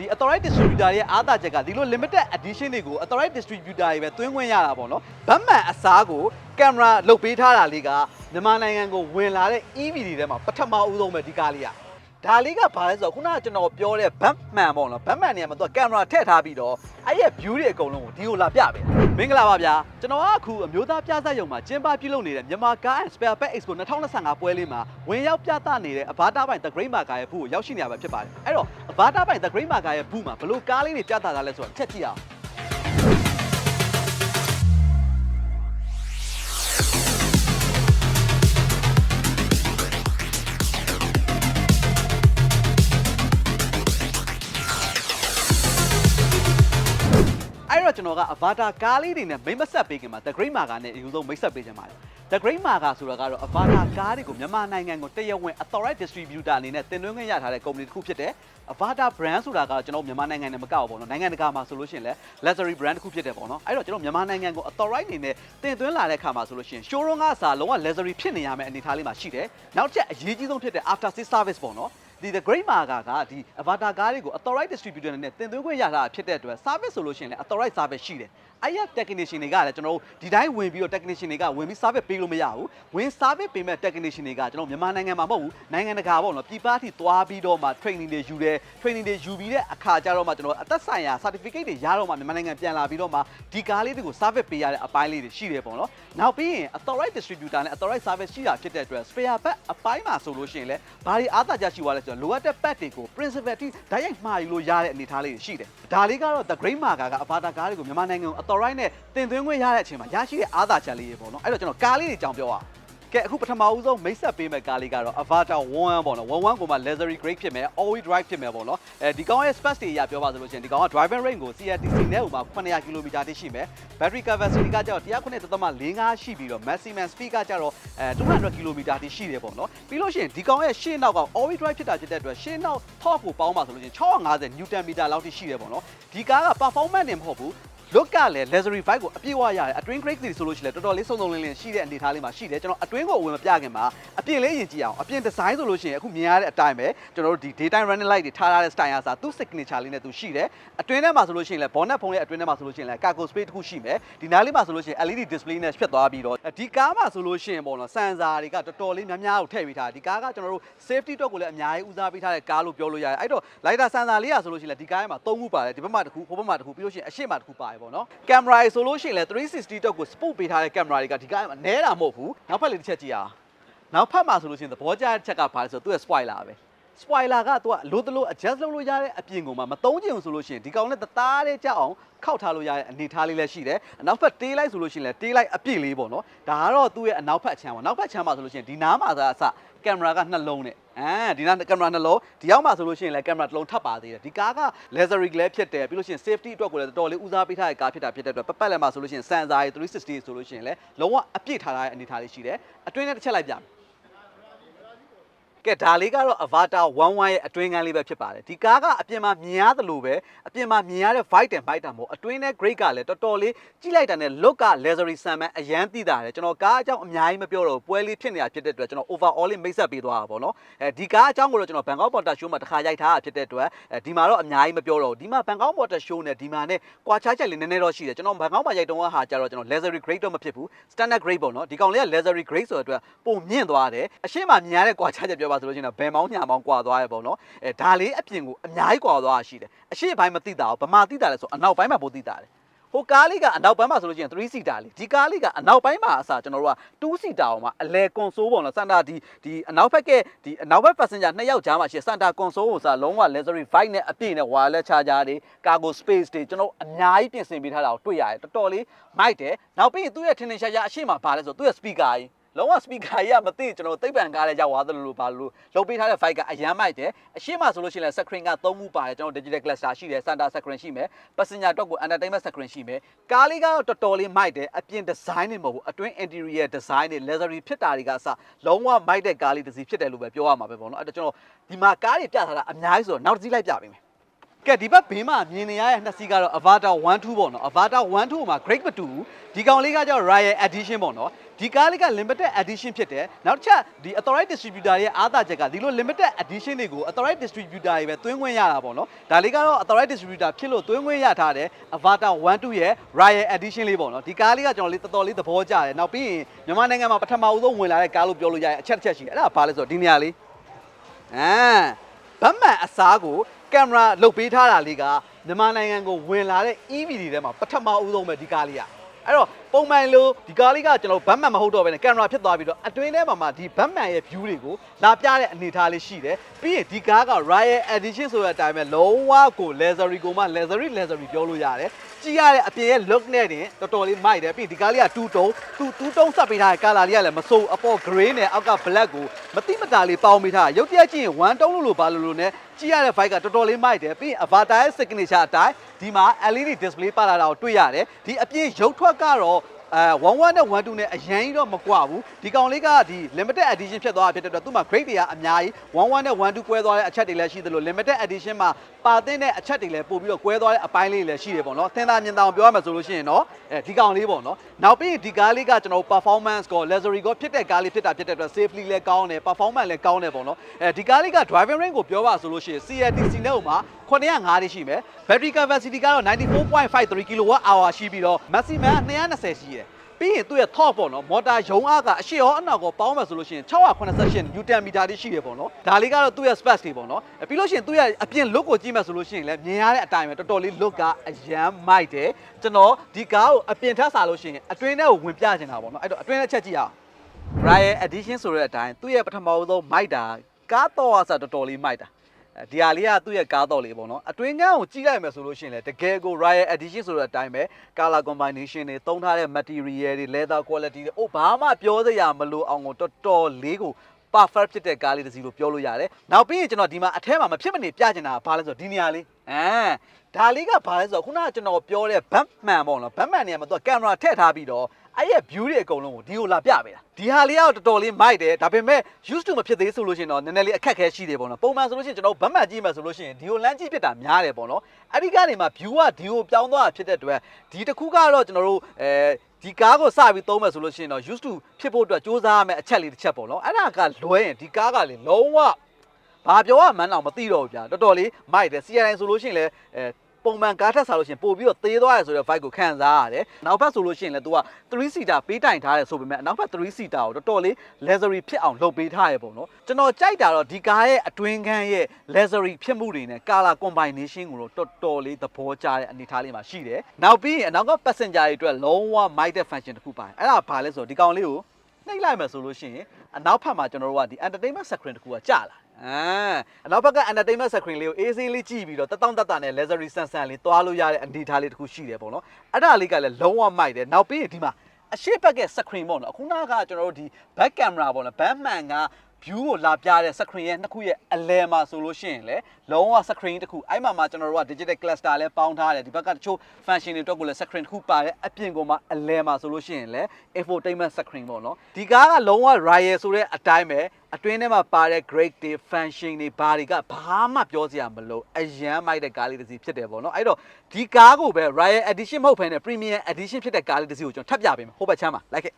ဒီ authorized distributor ရဲ့အားသာချက်ကဒီလို limited edition တွေကို authorized distributor တွေပဲသွင်းခွင့်ရတာပေါ့နော်ဗတ်မှန်အစားကိုကင်မရာလုတ်ပေးထားတာလေးကမြန်မာနိုင်ငံကိုဝင်လာတဲ့ EV တွေထဲမှာပထမဦးဆုံးပဲဒီကားလေးက ဒါလေးကဘာလဲဆိုတော့ခုနကကျွန်တော်ပြောတဲ့ဗတ်မှန်ပေါ့နော်ဗတ်မှန်နေရာမှာသူကကင်မရာထည့်ထားပြီးတော့အဲ့ရဲ့ view တွေအကုန်လုံးကိုဒီကိုလာပြပေးတာမင်္ဂလာပါဗျာကျွန်တော်ကအခုအမျိုးသားပြသရုံမှာကျင်းပပြုလုပ်နေတဲ့မြန်မာ Car and Spare Part Expo 2025ပွဲလေးမှာဝင်ရောက်ပြသနေတဲ့အဘာတာပိုင် The Great Marker ရဲ့ဘူးကိုရောက်ရှိနေရပါဖြစ်ပါတယ်အဲ့တော့အဘာတာပိုင် The Great Marker ရဲ့ဘူးမှာဘလို့ကားလေးတွေပြသတာလဲဆိုတော့ချက်ကြည့်အောင် ကျွန်တော်ကအဗာတာကားလေးတွေနဲ့မိတ်မဆက်ပေးခင်မှာ The Great Marker နဲ့အယူဆုံးမိတ်ဆက်ပေးချင်ပါတယ် The Great Marker ဆိုတာကတော့အဗာတာကားတွေကိုမြန်မာနိုင်ငံကိုတရားဝင် authorized distributor အနေနဲ့တင်သွင်းခွင့်ရထားတဲ့ company တစ်ခုဖြစ်တယ်အဗာတာ brand ဆိုတာကကျွန်တော်မြန်မာနိုင်ငံနဲ့မကောက်ဘူးပေါ့နော်နိုင်ငံတကာမှာဆိုလို့ရှိရင်လည်း luxury brand တစ်ခုဖြစ်တယ်ပေါ့နော်အဲ့တော့ကျွန်တော်မြန်မာနိုင်ငံကို authorized အနေနဲ့တင်သွင်းလာတဲ့အခါမှာဆိုလို့ရှိရင် showroom ကစားလုံးဝ luxury ဖြစ်နေရမယ့်အနေအထားလေးမှာရှိတယ်နောက်ချက်အရေးကြီးဆုံးဖြစ်တဲ့ after sales service ပေါ့နော် ဒီ the great marker ကဒီ avatar ကားတွေကို authorized distributor နဲ့တင်သွင်းခွင့်ရတာဖြစ်တဲ့အတွက် service ဆိုလို့ရှိရင်လည်း authorized service ရှိတယ်အဲ့ရ technician တွေကလည်းကျွန်တော်တို့ဒီတိုင်းဝင်ပြီးတော့ technician တွေကဝင်ပြီး service ပေးလို့မရဘူးဝင် service ပေးမဲ့ technician တွေကကျွန်တော်မြန်မာနိုင်ငံမှာမဟုတ်ဘူးနိုင်ငံတကာပေါ့နော်ပြည်ပအထိသွားပြီးတော့မှ training တွေယူတယ် training တွေယူပြီးတဲ့အခါကျတော့မှကျွန်တော်အသက်ဆိုင်ရာ certificate တွေရတော့မှမြန်မာနိုင်ငံပြန်လာပြီးတော့မှဒီကားလေးတွေကို service ပေးရတဲ့အပိုင်းလေးတွေရှိတယ်ပေါ့နော်နောက်ပြီးရင် authorized distributor နဲ့ authorized service ရှိတာဖြစ်တဲ့အတွက် spare part အပိုင်းမှာဆိုလို့ရှိရင်လည်းဘာတွေအားသာချက်ရှိသွားလဲဆိုတော့လိုအပ်တဲ့ part တွေကို principal တိဓာတ်ရိုက်မှာယူလို့ရတဲ့အနေအထားလေးတွေရှိတယ်ဒါလေးကတော့ the great marker ကအဘာတာကားတွေကိုမြန်မာနိုင်ငံကို authorized နဲ့တင်သွင်းခွင့်ရတဲ့အချိန်မှာရရှိတဲ့အားသာချက်လေးတွေပေါ့နော်အဲ့တော့ကျွန်တော်ကားလေးတွေကြောင်ပြောရအောင် ကဲအခုပထမဦးဆုံးမိတ်ဆက်ပေးမဲ့ကားလေးကတော့ Avatar 11ပေါ့နော်11ကိုမှ leathery grade ဖြစ်မယ် all wheel drive ဖြစ်မယ်ပေါ့နော်အဲဒီကောင်ရဲ့ space တွေအရပြောပါဆိုလို့ရှိရင်ဒီကောင်က driving range ကို CRTC နဲ့ဥပမာ900 km တိရှိမယ် battery capacity ကကျတော့109.45ရှိပြီးတော့ maximum speed ကကျတော့အဲ200 km တိရှိတယ်ပေါ့နော်ပြီးလို့ရှိရင်ဒီကောင်ရဲ့ရှေ့နောက်က all wheel drive ဖြစ်တာဖြစ်တဲ့အတွက်ရှေ့နောက် torque ကိုပေါင်းပါဆိုလို့ရှိရင်650 newton meter လောက်တိရှိတယ်ပေါ့နော်ဒီကားက performance နဲ့မဟုတ်ဘူး look ကလည်း luxury bike ကိုအပြည့်အဝရတယ်အတွင်း grade တွေဆိုလို့ရှိရင်လည်းတော်တော်လေးစုံစုံလင်းလင်းရှိတဲ့အနေအထားလေးမှာရှိတယ်ကျွန်တော်အတွင်းကိုအဝင်မပြခင်မှာအပြင်လေးယဉ်ကြည့်အောင်အပြင် design ဆိုလို့ရှိရင်အခုမြင်ရတဲ့အတိုင်းပဲကျွန်တော်တို့ဒီ daytime running light တွေထားထားတဲ့ style အစားသူ့ signature လေးနဲ့သူရှိတယ်အတွင်းထဲမှာဆိုလို့ရှိရင်လည်း bonnet ဖုံးရဲ့အတွင်းထဲမှာဆိုလို့ရှိရင်လည်း cargo space တစ်ခုရှိမယ်ဒီနားလေးမှာဆိုလို့ရှိရင် LED display နဲ့ဖြစ်သွားပြီးတော့ဒီကားမှာဆိုလို့ရှိရင်ပေါ့နော် sensor တွေကတော်တော်လေးများများကိုထည့်ပေးထားတယ်ဒီကားကကျွန်တော်တို့ safety အတွက်ကိုလည်းအများကြီးဦးစားပေးထားတဲ့ကားလို့ပြောလို့ရတယ်အဲ့တော့ lighter sensor လေးอ่ะဆိုလို့ရှိရင်လည်းဒီကားထဲမှာ၃ခုပါတယ်ဒီဘက်မှာတစ်ခုဟိုဘက်မှာတစ်ခုပြီးလို့ရှိရင်အရှေ့မှာတစ်ခုပါတယ်ပေါ့နော်ကင်မရာဆိုလို့ရှိရင်လည်း360တော့ကို sport ပေးထားတဲ့ကင်မရာတွေကဒီကားထဲမှာနဲတာမဟုတ်ဘူးနောက်ဖက်လေးတစ်ချက်ကြည့်အောင်နောက်ဖက်မှာဆိုလို့ရှိရင်သဘောကျတဲ့ချက်ကဘာလဲဆိုတော့သူ့ရဲ့ spoiler ပဲ spoiler ကသူကလိုတလို့ adjust လုပ်လို့ရတဲ့အပြင်ကိုမှမသုံးချင်ဘူးဆိုလို့ရှိရင်ဒီကောင်နဲ့တသားလေးကြောက်အောင်ခောက်ထားလို့ရတဲ့အနေထားလေးလည်းရှိတယ်အနောက်ဖက်တေးလိုက်ဆိုလို့ရှိရင်လည်းတေးလိုက်အပြည့်လေးပေါ့နော်ဒါကတော့သူ့ရဲ့အနောက်ဖက်အချမ်းပေါ့နောက်ဖက်ချမ်းမှာဆိုလို့ရှိရင်ဒီနားမှာသာအစ ကင်မရာကနှလုံးနဲ့အဲဒီနားကင်မရာနှလုံးဒီရောက်မှာဆိုလို့ရှိရင်လည်းကင်မရာတစ်လုံးထပ်ပါသေးတယ်ဒီကားက laser glare ဖြစ်တယ်ပြီးလို့ရှိရင် safety အတွက်ကိုလည်းတော်တော်လေးဦးစားပေးထားတဲ့ကားဖြစ်တာဖြစ်တဲ့အတွက်ပတ်ပတ်လည်းမှာဆိုလို့ရှိရင် sensor တွေ360ဆိုလို့ရှိရင်လည်းလုံးဝအပြည့်ထားတဲ့အနေထားလေးရှိတယ်အတွင်းနဲ့တစ်ချက်လိုက်ပြမယ် ကဲဒါလေးကတော့ Avatar 11ရဲ့အတွင်းကန်းလေးပဲဖြစ်ပါတယ်ဒီကားကအပြင်မှာမြင်ရသလိုပဲအပြင်မှာမြင်ရတဲ့ white and white တာမဟုတ်အတွင်းနဲ့ grey ကလည်းတော်တော်လေးကြည့်လိုက်တာနဲ့ look က leathery ဆန်မှန်အရန်သိတာတယ်ကျွန်တော်ကားအကြောင်းအများကြီးမပြောတော့ဘူးပွဲလေးဖြစ်နေတာဖြစ်တဲ့အတွက်ကျွန်တော် overall လေးမိတ်ဆက်ပေးသွားတာပေါ့နော်အဲဒီကားအကြောင်းကိုတော့ကျွန်တော် Bangkok Motor Show မှာတစ်ခါရိုက်ထားတာဖြစ်တဲ့အတွက်အဲဒီမှာတော့အများကြီးမပြောတော့ဘူးဒီမှာ Bangkok Motor Show နဲ့ဒီမှာနဲ့ကွာခြားချက်လေးနည်းနည်းတော့ရှိတယ်ကျွန်တော် Bangkok မှာရိုက်တုန်းကဟာကြတော့ကျွန်တော် leathery grade တော့မဖြစ်ဘူး standard grade ပေါ့နော်ဒီကောင်လေးက leathery grade ဆိုတဲ့အတွက်ပုံမြင့်သွားတယ်အရှင်းမှာမြင်ရတဲ့ကွာခြားချက်ပြောပါဆိုလို့ရှိရင်တော့ဘယ်မောင်းညာမောင်းကွာသွားရပေါ့နော်အဲဒါလေးအပြင်ကိုအများကြီးကွာသွားတာရှိတယ်အရှင်းဘိုင်းမသိတာဘူးဗမာသိတာလဲဆိုအနောက်ပိုင်းမှာပိုသိတာတယ်ဟိုကားလေးကအနောက်ပိုင်းမှာဆိုလို့ရှိရင်3 seater လေးဒီကားလေးကအနောက်ပိုင်းမှာအစားကျွန်တော်တို့က2 seater အောင်မှာအလဲ console ပေါ့နော်စန်တာဒီဒီအနောက်ဘက်ကဒီအနောက်ဘက် passenger နှစ်ယောက်ကြားမှာရှိစန်တာ console ကိုစားလုံးဝ luxury vibe နဲ့အပြည့်နဲ့ wireless charger တွေ cargo space တွေကျွန်တော်အများကြီးပြင်ဆင်ပေးထားတာကိုတွေ့ရတယ်တော်တော်လေးမိုက်တယ်နောက်ပြီးရင်သူ့ရဲ့ထင်ထင်ရှားရှားအရှိမပါလဲဆိုသူ့ရဲ့ speaker ကြီး လုံးဝ speaker ကြီးကမသိကျွန်တော်သိပ္ပံကားလေးရောက်သွားသလိုလိုပါလို့လုပ်ပေးထားတဲ့ fight ကအရန်မိုက်တယ်အရှိမဆိုလို့ရှိရင်လည်း screen က3ခုပါတယ်ကျွန်တော် digital cluster ရှိတယ် center screen ရှိမယ် passenger အတွက်ကို entertainment screen ရှိမယ်ကားလေးကတော့တော်တော်လေးမိုက်တယ်အပြင် design တွေမဟုတ်ဘူးအတွင်း interior design တွေ luxury ဖြစ်တာတွေကအစလုံးဝမိုက်တဲ့ကားလေးတစ်စီးဖြစ်တယ်လို့ပဲပြောရမှာပဲပေါ့နော်အဲ့တော့ကျွန်တော်ဒီမှာကားတွေပြထားတာအများကြီးဆိုတော့နောက်တစ်စီးလိုက်ပြပေးမယ်ကဲဒီဘက်ဘေးမှာမြင်နေရတဲ့နှစ်စီးကတော့ Avatar 1 2ပေါ့နော် Avatar 1 2မှာ Great မတူဘူးဒီကောင်လေးကကြောင့် Royal Edition ပေါ့နော် ဒီကားလေးက limited edition ဖြစ်တယ်နောက်တစ်ချက်ဒီ authorized distributor ရဲ့အားသာချက်ကဒီလို limited edition တွေကို authorized distributor တွေပဲသွင်းခွင့်ရတာပေါ့နော်ဒါလေးကတော့ authorized distributor ဖြစ်လို့သွင်းခွင့်ရထားတဲ့ Avatar 1 2ရဲ့ Royal Edition လေးပေါ့နော်ဒီကားလေးကကျွန်တော်လေးတော်တော်လေးသဘောကျတယ်နောက်ပြီးရင်မြန်မာနိုင်ငံမှာပထမဦးဆုံးဝင်လာတဲ့ကားလို့ပြောလို့ရရဲ့အချက်တစ်ချက်ရှိတယ်အဲ့ဒါဘာလဲဆိုတော့ဒီနေရာလေးအာဗတ်မှန်အစားကိုကင်မရာလုတ်ပေးထားတာလေးကမြန်မာနိုင်ငံကိုဝင်လာတဲ့ EV တွေထဲမှာပထမဦးဆုံးပဲဒီကားလေးอ่ะ အဲ့တော့ပုံမှန်လို့ဒီကားလေးကကျွန်တော်ဗတ်မှန်မဟုတ်တော့ဘဲနဲ့ကင်မရာဖြစ်သွားပြီးတော့အတွင်းထဲမှာမှဒီဗတ်မှန်ရဲ့ view တွေကိုလာပြတဲ့အနေအထားလေးရှိတယ်ပြီးရင်ဒီကားက Royal Edition ဆိုတဲ့အတိုင်းပဲလုံးဝကို luxury ကိုမှ luxury luxury ပြောလို့ရတယ် ကြည့်ရတဲ့အပြင်ရဲ့ look နဲ့တင်တော်တော်လေးမိုက်တယ်ပြီးရင်ဒီကားလေးက2တုံးသူ2တုံးဆက်ပေးထားတဲ့ color လေးကလည်းမစိုးအပေါ် gray နဲ့အောက်က black ကိုမတိမတာလေးပေါင်းပေးထားတာရုပ်တရက်ကြည့်ရင်1တုံးလို့လို့ဘာလို့လို့ ਨੇ ကြည့်ရတဲ့ vibe ကတော်တော်လေးမိုက်တယ်ပြီးရင် avatar ရဲ့ signature အတိုင်းဒီမှာ LED display ပါလာတာကိုတွေ့ရတယ်ဒီအပြင်ရုပ်ထွက်ကတော့ အဲ11နဲ့12နဲ့အရင်ကြီးတော့မကွာဘူးဒီကောင်လေးကဒီ limited edition ဖြစ်သွားတာဖြစ်တဲ့အတွက်သူ့မှာ grade တွေကအများကြီး11နဲ့12ကွဲသွားတဲ့အချက်တွေလည်းရှိသလို limited edition မှာပါတဲ့တဲ့အချက်တွေလည်းပို့ပြီးတော့ကွဲသွားတဲ့အပိုင်းလေးတွေလည်းရှိတယ်ပေါ့နော်သင်သာမြင်သာအောင်ပြောရမယ်ဆိုလို့ရှိရင်တော့အဲဒီကောင်လေးပေါ့နော်နောက်ပြီးရင်ဒီကားလေးကကျွန်တော်တို့ performance ကို luxury ကိုဖြစ်တဲ့ကားလေးဖြစ်တာဖြစ်တဲ့အတွက် safely လည်းကောင်းတယ် performance လည်းကောင်းတယ်ပေါ့နော်အဲဒီကားလေးက driving range ကိုပြောပါဆိုလို့ရှိရင် CLTC နဲ့ဥမှာ905တိရှိမယ် battery capacity ကတော့94.53 kWh ရှိပြီးတော့ maximum 220ရှိတယ် ပြီးရင်သူ့ရဲ့ top ပေါ့နော်မော်တာရုံးအားကအရှိရောအနောက်ကိုပေါင်းမယ်ဆိုလို့ရှိရင်688 Newton meter တိရှိတယ်ပေါ့နော်ဒါလေးကတော့သူ့ရဲ့ space တွေပေါ့နော်အဲပြီးလို့ရှိရင်သူ့ရဲ့အပြင် look ကိုကြည့်မယ်ဆိုလို့ရှိရင်လည်းမြင်ရတဲ့အတိုင်းပဲတော်တော်လေး look ကအရန်မိုက်တယ်ကျွန်တော်ဒီကားကိုအပြင်ထပ်စားလို့ရှိရင်အတွင်းထဲကိုဝင်ပြချင်တာပေါ့နော်အဲ့တော့အတွင်းထဲချက်ကြည့်အောင် Royal Edition ဆိုတဲ့အတိုင်းသူ့ရဲ့ပထမဆုံးမိုက်တာကားတော့အစားတော်တော်လေးမိုက်တာအဲ ဒီဟာလေးကသူ့ရဲ့ကားတော့လေးပေါ့နော်အတွင်းကန်းကိုကြည့်လိုက်မယ်ဆိုလို့ရှိရင်လည်းတကယ်ကို Royal Edition ဆိုတဲ့အတိုင်းပဲ color combination တွေသုံးထားတဲ့ material တွေ leather quality တွေအိုးဘာမှပြောစရာမလိုအောင်ကိုတော်တော်လေးကို perfect ဖြစ်တဲ့ကားလေးတစ်စီးလို့ပြောလို့ရတယ်။နောက်ပြီးရင်ကျွန်တော်ဒီမှာအထက်မှာမဖြစ်မနေပြချင်တာကဘာလဲဆိုတော့ဒီနေရာလေး။အဲဒါလေးကဘာလဲဆိုတော့ခုနကကျွန်တော်ပြောတဲ့ Batman ပေါ့နော် Batman နေရာမှာသူကကင်မရာထည့်ထားပြီးတော့ အဲ့ရဲ့ view တွေအကုန်လုံးကိုဒီကိုလာပြပေးတာ။ဒီဟာလေးကတော့တော်တော်လေးမိုက်တယ်ဒါပေမဲ့ used to မဖြစ်သေးဆိုလို့ရှိရင်တော့နည်းနည်းလေးအခက်အခဲရှိတယ်ပေါ့နော်။ပုံမှန်ဆိုလို့ရှိရင်ကျွန်တော် Batman ကြည့်မှဆိုလို့ရှိရင်ဒီကိုလမ်းကြည့်ဖြစ်တာများတယ်ပေါ့နော်။အဲ့ဒီကနေမှ view ကဒီကိုပြောင်းသွားတာဖြစ်တဲ့အတွက်ဒီတစ်ခုကတော့ကျွန်တော်တို့အဲဒီကားကိုစပြီးသုံးမယ်ဆိုလို့ရှိရင်တော့ used to ဖြစ်ဖို့အတွက်စူးစမ်းရမယ့်အချက်လေးတစ်ချက်ပေါ့နော်အဲ့ဒါကလွဲရင်ဒီကားကလေလုံးဝဘာပြောရမှန်းတော့မသိတော့ဘူးဗျာတော်တော်လေးမိုက်တယ် CRI ဆိုလို့ရှိရင်လည်းအဲ ပုံမှန်ကားထက်စားလို့ရှိရင်ပို့ပြီးတော့သေးသွားရဆိုတဲ့ vibe ကိုခံစားရတယ်နောက်ဘက်ဆိုလို့ရှိရင်လည်း तू က3 seater ပေးတိုင်ထားတယ်ဆိုပေမဲ့နောက်ဘက်3 seater ကိုတော်တော်လေး luxury ဖြစ်အောင်လုပ်ပေးထားရပေါ့နော်ကျွန်တော်ကြိုက်တာတော့ဒီကားရဲ့အတွင်းခန်းရဲ့ luxury ဖြစ်မှုတွေနဲ့ color combination ကိုတော့တော်တော်လေးသဘောကျတဲ့အနေအထားလေးမှာရှိတယ်နောက်ပြီးရင်အနောက်က passenger တွေအတွက်လုံးဝ mic တဲ့ function တစ်ခုပါတယ်အဲ့ဒါဘာလဲဆိုတော့ဒီကောင်လေးကိုနှိပ်လိုက်မယ်ဆိုလို့ရှိရင်အနောက်ဘက်မှာကျွန်တော်တို့ကဒီ entertainment screen တစ်ခုကကြာလာ အာအနောက်ဘက်က entertainment screen လေးကို AC လေးကြည့်ပြီးတော့တက်တောင့်တက်တာနဲ့ luxury ဆန်ဆန်လေးသွားလို့ရတဲ့အနေအထားလေးတစ်ခုရှိတယ်ပေါ့နော်အဲ့ဒါလေးကလည်းလုံးဝမိုက်တယ်နောက်ပြီးရင်ဒီမှာအရှိတ်ဘက်က screen ပေါ့နော်အခုနကကျွန်တော်တို့ဒီ back camera ပေါ့နော် Batman က view ကိုလာပြတဲ့ screen ရဲ့နှစ်ခုရဲ့အလဲမှာဆိုလို့ရှိရင်လေလုံးဝ screen တစ်ခုအဲ့မှာမှာကျွန်တော်တို့က digital cluster လဲပေါင်းထားတယ်ဒီဘက်ကတချို့ function တွေအတွက်ကိုလည်း screen တစ်ခုပါတယ်အပြင်ကမှအလဲမှာဆိုလို့ရှိရင်လေ infotainment screen ပေါ့နော်ဒီကားကလုံးဝ royal ဆိုတဲ့အတိုင်းပဲအတွင်းထဲမှာပါတဲ့ great တွေ function တွေဘာတွေကဘာမှပြောစရာမလိုအရန်မိုက်တဲ့ကားလေးတစ်စီးဖြစ်တယ်ပေါ့နော်အဲ့တော့ဒီကားကိုပဲ royal edition မဟုတ်ဘဲနဲ့ premium edition ဖြစ်တဲ့ကားလေးတစ်စီးကိုကျွန်တော်ထပ်ပြပေးမယ်ဟိုဘက်ချမ်းပါ like it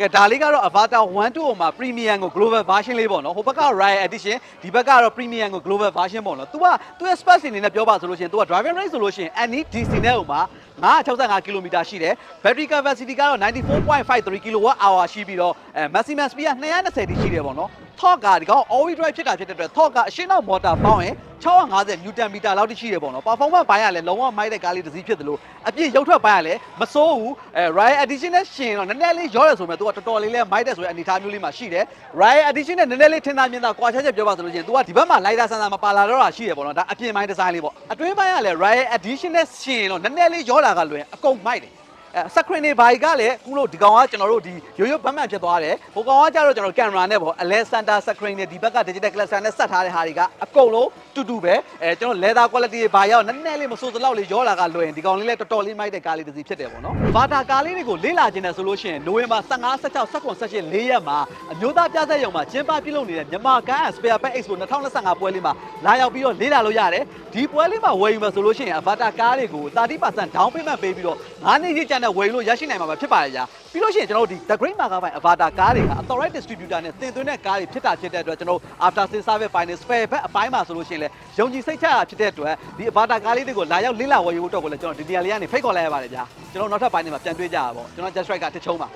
ကဲဒါလေးကတော့ Avatar 1 2မှာ Premium ကို Global Version လေးပေါ့နော်ဟိုဘက်က Royal Edition ဒီဘက်ကတော့ Premium ကို Global Version ပေါ့နော် तू ကသူ့ရဲ့ space အနေနဲ့ပြောပါဆိုလို့ရှိရင် तू က driving range ဆိုလို့ရှိရင် NEDC နဲ့ဥမှာ965 km ရှိတယ် battery capacity ကတော့94.53 kWh ရှိပြီးတော့အဲ maximum speed က220တိရှိတယ်ပေါ့နော် torque ကဒီကောင် all wheel drive ဖြစ်တာဖြစ်တဲ့အတွက် torque ကအရှင်းနောက် motor ပေါင်းရင်650 newton meter လောက်တိရှိတယ်ပေါ့နော် performance ဘိုင်းကလည်းလုံးဝမိုက်တဲ့ကားလေးတစ်စီးဖြစ်တယ်လို့အပြည့်ရုပ်ထွက်ဘိုင်းကလည်းမစိုးဘူးအဲ Royal Edition နဲ့ရှင်တော့နည်းနည်းလေးရောတယ်ဆိုပေမဲ့ तू ကတော်တော်လေးလဲမိုက်တဲ့ဆိုတဲ့အနေအထားမျိုးလေးမှာရှိတယ် Royal Edition နဲ့နည်းနည်းလေးထင်သာမြင်သာကွာခြားချက်ပြောပါဆိုလို့ရှိရင် तू ကဒီဘက်မှာ lighter ဆန်ဆန်မပါလာတော့တာရှိတယ်ပေါ့နော်ဒါအပြင်ပိုင်းဒီဇိုင်းလေးပေါ့အတွင်းပိုင်းကလည်း Royal Edition နဲ့ရှင်တော့နည်းနည်းလေးရောတာကလွယ်အကုန်မိုက်တယ် အဲ screen တွေဘာကြီးကလည်းအခုလို့ဒီကောင်ကကျွန်တော်တို့ဒီရိုးရိုးဘတ်မှန်ဖြစ်သွားတယ်ဟိုကောင်ကကြတော့ကျွန်တော်ကင်မရာနဲ့ပေါ့ Alexander screen တွေဒီဘက်က digital cluster နဲ့ဆက်ထားတဲ့ဟာတွေကအကုန်လုံးတူတူပဲအဲကျွန်တော် leather quality တွေဘာရောက်နည်းနည်းလေးမဆိုးစလောက်လေးရောလာကလွယ်ရင်ဒီကောင်လေးလည်းတော်တော်လေးမိုက်တဲ့ကားလေးတစ်စီးဖြစ်တယ်ပေါ့နော်ဘာတာကားလေးတွေကိုလေးလာခြင်းနဲ့ဆိုလို့ရှိရင်နိုဝင်ဘာ15 16 19 18လေးရက်မှာအမျိုးသားပြသက်ရုံမှာကျင်းပပြုလုပ်နေတဲ့မြန်မာကား Spare Part Expo 2025ပွဲလေးမှာလာရောက်ပြီးတော့လေးလာလို့ရတယ်ဒီပွဲလေးမှာဝယ်ယူမှာဆိုလို့ရှိရင် Avatar ကားတွေကို30% down payment ပေးပြီးတော့9နှစ်ကြီးကျန်တဲ့ဝယ်ယူလို့ရရှိနိုင်မှာဖြစ်ပါတယ်ကြာပြီးလို့ရှိရင်ကျွန်တော်တို့ဒီ The Great Marker ပိုင်း Avatar ကားတွေက Authorized Distributor နဲ့တင်သွင်းတဲ့ကားတွေဖြစ်တာဖြစ်တဲ့အတွက်ကျွန်တော်တို့ After Sales Service ပိုင်းနဲ့ Spare Part အပိုင်းမှာဆိုလို့ရှိရင်လည်းယုံကြည်စိတ်ချရဖြစ်တဲ့အတွက်ဒီ Avatar ကားလေးတွေကိုလာရောက်လေးလာဝယ်ယူဖို့အတွက်ကိုလည်းကျွန်တော်ဒီနေရာလေးကနေဖိတ်ခေါ်လိုက်ရပါတယ်ကြာကျွန်တော်နောက်ထပ်ပိုင်းတွေမှာပြန်တွေ့ကြရပါပေါ့ကျွန်တော် Just Right ကတစ်ချုံးပါ